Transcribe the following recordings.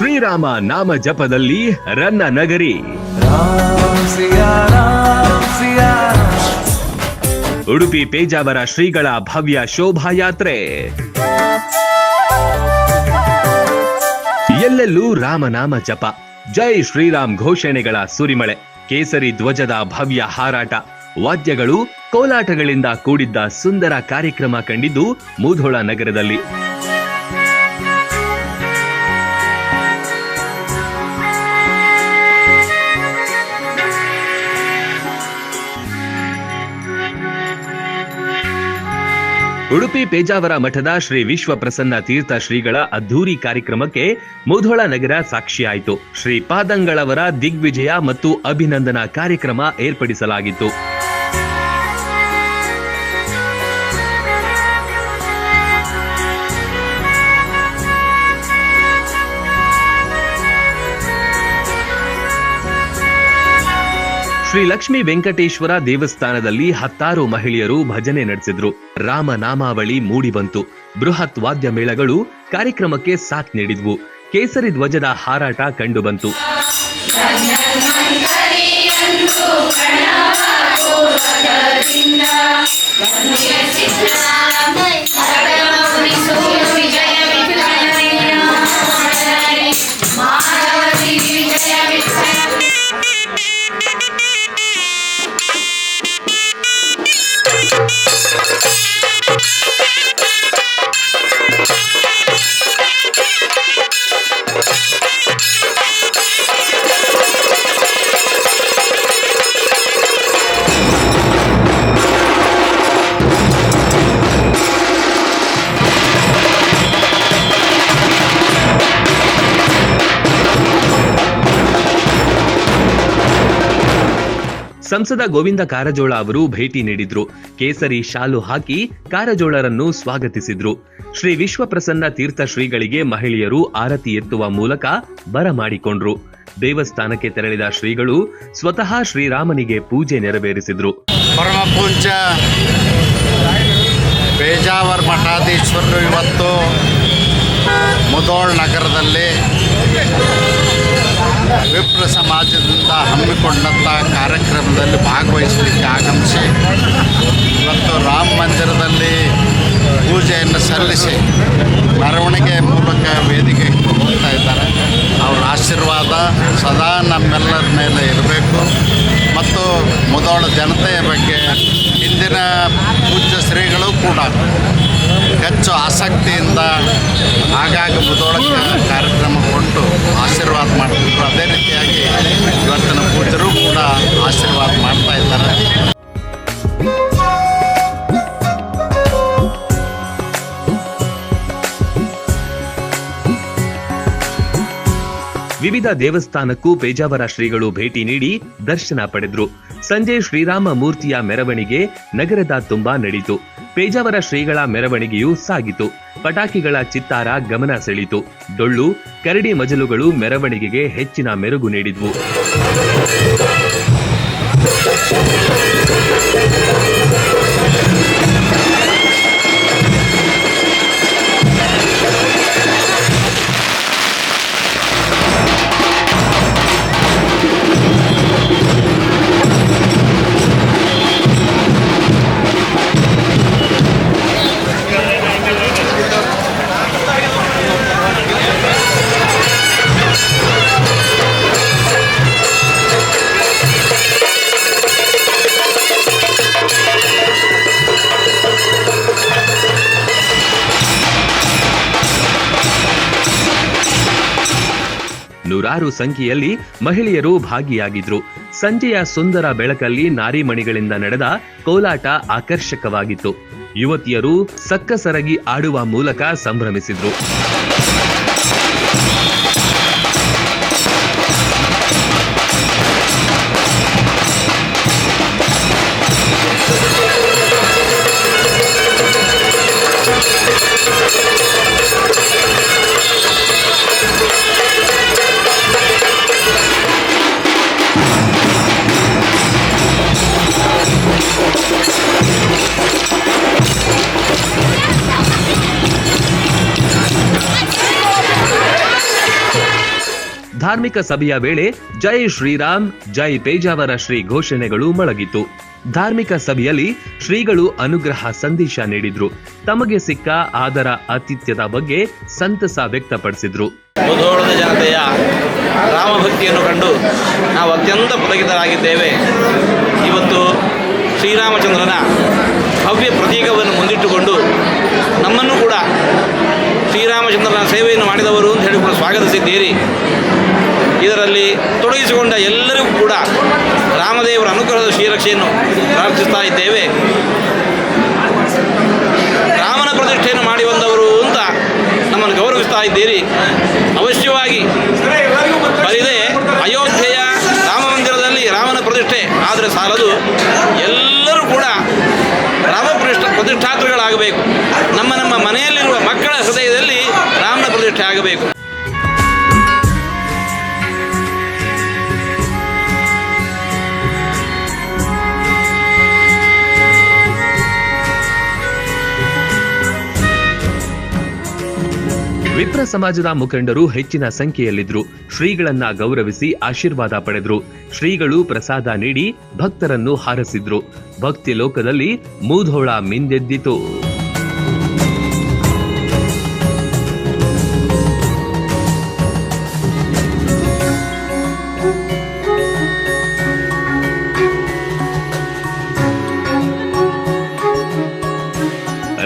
ಶ್ರೀರಾಮ ನಾಮ ಜಪದಲ್ಲಿ ರನ್ನ ನಗರಿ. ಉಡುಪಿ ಪೇಜಾವರ ಶ್ರೀಗಳ ಭವ್ಯ ಶೋಭಾಯಾತ್ರೆ. ಎಲ್ಲೆಲ್ಲೂ ರಾಮನಾಮ ಜಪ. ಜೈ ಶ್ರೀರಾಮ್ ಘೋಷಣೆಗಳ ಸುರಿಮಳೆ. ಕೇಸರಿ ಧ್ವಜದ ಭವ್ಯ ಹಾರಾಟ. ವಾದ್ಯಗಳು ಕೋಲಾಟಗಳಿಂದ ಕೂಡಿದ್ದ ಸುಂದರ ಕಾರ್ಯಕ್ರಮ ಕಂಡಿದ್ದು ಮೂಧೋಳ ನಗರದಲ್ಲಿ. ಉಡುಪಿ ಪೇಜಾವರ ಮಠದ ಶ್ರೀ ವಿಶ್ವ ಪ್ರಸನ್ನ ತೀರ್ಥ ಶ್ರೀಗಳ ಅದ್ಧೂರಿ ಕಾರ್ಯಕ್ರಮಕ್ಕೆ ಮುಧೋಳ ನಗರ ಸಾಕ್ಷಿಯಾಯಿತು. ಶ್ರೀ ಪಾದಂಗಳವರ ದಿಗ್ವಿಜಯ ಮತ್ತು ಅಭಿನಂದನಾ ಕಾರ್ಯಕ್ರಮ ಏರ್ಪಡಿಸಲಾಗಿತ್ತು. ಶ್ರೀ ಲಕ್ಷ್ಮಿ ವೆಂಕಟೇಶ್ವರ ದೇವಸ್ಥಾನದಲ್ಲಿ ಹತ್ತಾರು ಮಹಿಳೆಯರು ಭಜನೆ ನಡೆಸಿದ್ರು. ರಾಮನಾಮಾವಳಿ ಮೂಡಿಬಂತು. ಬೃಹತ್ ವಾದ್ಯ ಮೇಳಗಳು ಕಾರ್ಯಕ್ರಮಕ್ಕೆ ಸಾಥ್ ನೀಡಿದ್ವು. ಕೇಸರಿ ಧ್ವಜದ ಹಾರಾಟ ಕಂಡುಬಂತು. ಸಂಸದ ಗೋವಿಂದ ಕಾರಜೋಳ ಅವರು ಭೇಟಿ ನೀಡಿದ್ರು. ಕೇಸರಿ ಶಾಲು ಹಾಕಿ ಕಾರಜೋಳರನ್ನು ಸ್ವಾಗತಿಸಿದ್ರು. ಶ್ರೀ ವಿಶ್ವಪ್ರಸನ್ನ ತೀರ್ಥ ಶ್ರೀಗಳಿಗೆ ಮಹಿಳೆಯರು ಆರತಿ ಎತ್ತುವ ಮೂಲಕ ಬರಮಾಡಿಕೊಂಡ್ರು ದೇವಸ್ಥಾನಕ್ಕೆ ತೆರಳಿದ ಶ್ರೀಗಳು ಸ್ವತಃ ಶ್ರೀರಾಮನಿಗೆ ಪೂಜೆ ನೆರವೇರಿಸಿದ್ರು. ಪೇಜಾವರ್ ಮಠಾಧೀಶ್ವರರು ಇವತ್ತು ಮುದೋಳ್ ನಗರದಲ್ಲಿ ವಿಪ್ರ ಸಮಾಜದಿಂದ ಹಮ್ಮಿಕೊಂಡಂಥ ಕಾರ್ಯಕ್ರಮದಲ್ಲಿ ಭಾಗವಹಿಸಲಿಕ್ಕೆ ಆಗಮಿಸಿ ಇವತ್ತು ರಾಮ ಮಂದಿರದಲ್ಲಿ ಪೂಜೆಯನ್ನು ಸಲ್ಲಿಸಿ ಮೆರವಣಿಗೆ ಮೂಲಕ ವೇದಿಕೆ ಹೋಗ್ತಾ ಇದ್ದಾರೆ. ಅವರ ಆಶೀರ್ವಾದ ಸದಾ ನಮ್ಮೆಲ್ಲರ ಮೇಲೆ ಇರಬೇಕು. ಮತ್ತು ಮುದೋಳ ಜನತೆಯ ಬಗ್ಗೆ ಇಂದಿನ ಪೂಜ್ಯ ಶ್ರೀಗಳು ಕೂಡ ಹೆಚ್ಚು ಆಸಕ್ತಿಯಿಂದ ಆಗಾಗ ಮುದೋಳ ಕಾರ್ಯಕ್ರಮ ಕೊಟ್ಟು ಆಶೀರ್ವಾದ ಮಾಡ್ತಿದ್ರು. ಅದೇ ರೀತಿಯಾಗಿ ಇವತ್ತಿನ ಪೂಜರು ಕೂಡ ಆಶೀರ್ವಾದ ಮಾಡ್ತಾ ಇದ್ದಾರೆ. ವಿವಿಧ ದೇವಸ್ಥಾನಕ್ಕೂ ಪೇಜಾವರ ಶ್ರೀಗಳು ಭೇಟಿ ನೀಡಿ ದರ್ಶನ ಪಡೆದ್ರು. ಸಂಜೆ ಶ್ರೀರಾಮ ಮೂರ್ತಿಯ ಮೆರವಣಿಗೆ ನಗರದ ತುಂಬಾ ನಡೆಯಿತು ಪೇಜಾವರ ಶ್ರೀಗಳ ಮೆರವಣಿಗೆಯೂ ಸಾಗಿತು. ಪಟಾಕಿಗಳ ಚಿತ್ತಾರ ಗಮನ ಸೆಳೆಯಿತು. ಡೊಳ್ಳು, ಕರಡಿ ಮಜಲುಗಳು ಮೆರವಣಿಗೆಗೆ ಹೆಚ್ಚಿನ ಮೆರುಗು ನೀಡಿದ್ವು. ನೂರಾರು ಸಂಖ್ಯೆಯಲ್ಲಿ ಮಹಿಳೆಯರು ಭಾಗಿಯಾಗಿದ್ರು. ಸಂಜೆಯ ಸುಂದರ ಬೆಳಕಲ್ಲಿ ನಾರಿಮಣಿಗಳಿಂದ ನಡೆದ ಕೋಲಾಟ ಆಕರ್ಷಕವಾಗಿತ್ತು. ಯುವತಿಯರು ಸಕ್ಕಸರಗಿ ಆಡುವ ಮೂಲಕ ಸಂಭ್ರಮಿಸಿದ್ರು. ಧಾರ್ಮಿಕ ಸಭೆಯ ವೇಳೆ ಜೈ ಶ್ರೀರಾಮ್, ಜೈ ಪೇಜಾವರ ಶ್ರೀ ಘೋಷಣೆಗಳು ಮೊಳಗಿತು. ಧಾರ್ಮಿಕ ಸಭೆಯಲ್ಲಿ ಶ್ರೀಗಳು ಅನುಗ್ರಹ ಸಂದೇಶ ನೀಡಿದ್ರು. ತಮಗೆ ಸಿಕ್ಕ ಆದರ ಆತಿಥ್ಯದ ಬಗ್ಗೆ ಸಂತಸ ವ್ಯಕ್ತಪಡಿಸಿದ್ರು. ಮುಧೋಳದ ಜನತೆಯ ರಾಮಭಕ್ತಿಯನ್ನು ಕಂಡು ನಾವು ಅತ್ಯಂತ ಪುಲಕಿತರಾಗಿದ್ದೇವೆ ಇವತ್ತು ಶ್ರೀರಾಮಚಂದ್ರನ ಭವ್ಯ ಪ್ರತೀಕವನ್ನು ಮುಂದಿಟ್ಟುಕೊಂಡು ನಮ್ಮನ್ನು ಕೂಡ ಶ್ರೀರಾಮಚಂದ್ರನ ಸೇವೆಯನ್ನು ಮಾಡಿದವರು ಅಂತ ಹೇಳಿಕೊಂಡು ಸ್ವಾಗತಿಸಿದ್ದೀರಿ. ಇದರಲ್ಲಿ ತೊಡಗಿಸಿಕೊಂಡ ಎಲ್ಲರಿಗೂ ಕೂಡ ರಾಮದೇವರ ಅನುಗ್ರಹದ ಶ್ರೀರಕ್ಷೆಯನ್ನು ಪ್ರಾರ್ಥಿಸ್ತಾ ಇದ್ದೇವೆ. ರಾಮನ ಪ್ರತಿಷ್ಠೆಯನ್ನು ಮಾಡಿ ಬಂದವರು ಅಂತ ನಮ್ಮನ್ನು ಗೌರವಿಸ್ತಾ ಇದ್ದೀರಿ. ಅವಶ್ಯವಾಗಿ ವಿಪ್ರ ಸಮಾಜದ ಮುಖಂಡರು ಹೆಚ್ಚಿನ ಸಂಖ್ಯೆಯಲ್ಲಿದ್ದರು. ಶ್ರೀಗಳನ್ನ ಗೌರವಿಸಿ ಆಶೀರ್ವಾದ ಪಡೆದ್ರು. ಶ್ರೀಗಳು ಪ್ರಸಾದ ನೀಡಿ ಭಕ್ತರನ್ನು ಹಾರಸಿದ್ರು. ಭಕ್ತಿ ಲೋಕದಲ್ಲಿ Mudhol ಮಿಂದೆದ್ದಿತು.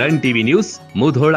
Run TV news Mudhol.